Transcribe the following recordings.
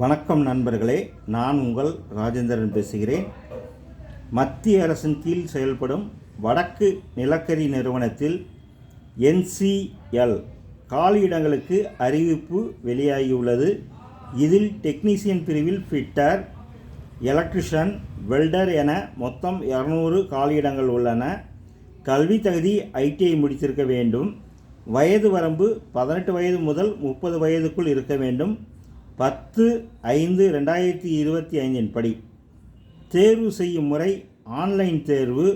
வணக்கம் நண்பர்களே நான் உங்கள் ராஜேந்திரன் பேசுகிறேன். மத்திய அரசின் கீழ் செயல்படும் வடக்கு நிலக்கரி நிறுவனத்தில் என்சிஎல் காலியிடங்களுக்கு அறிவிப்பு வெளியாகியுள்ளது. இதில் டெக்னீசியன் பிரிவில் ஃபிட்டர் எலக்ட்ரிஷன் வெல்டர் என மொத்தம் இரநூறு காலியிடங்கள் உள்ளன. கல்வி தகுதி ஐடிஐ முடித்திருக்க வேண்டும். வயது வரம்பு பதினெட்டு வயது முதல் முப்பது வயதுக்குள் இருக்க வேண்டும். பத்து ஐந்து ரெண்டாயிரத்தி இருபத்தி ஐந்தின் படி. தேர்வு செய்யும் முறை ஆன்லைன் தேர்வு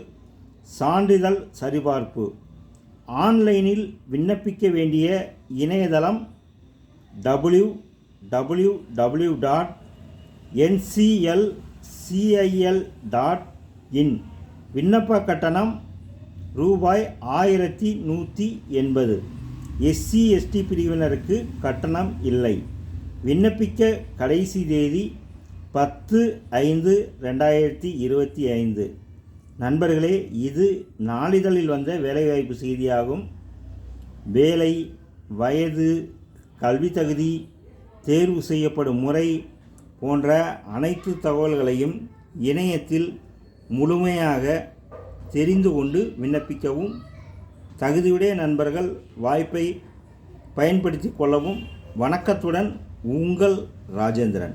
சான்றிதழ் சரிபார்ப்பு. ஆன்லைனில் விண்ணப்பிக்க வேண்டிய இணையதளம் W W W dot NCL CIL dot in. விண்ணப்ப கட்டணம் ரூபாய் ஆயிரத்தி நூற்றி எண்பது. எஸ்சி எஸ்டி பிரிவினருக்கு கட்டணம் இல்லை. விண்ணப்பிக்க கடைசி தேதி பத்து ஐந்து ரெண்டாயிரத்தி இருபத்தி ஐந்து. நண்பர்களே இது நாளிதழில் வந்த வேலைவாய்ப்பு செய்தியாகும். வேலை வயது கல்வி தகுதி தேர்வு செய்யப்படும் முறை போன்ற அனைத்து தகவல்களையும் இணையத்தில் முழுமையாக தெரிந்து கொண்டு விண்ணப்பிக்கவும் தகுதியுடைய நண்பர்கள் வாய்ப்பை பயன்படுத்தி கொள்ளவும் வணக்கத்துடன் உங்கள் ராஜேந்திரன்.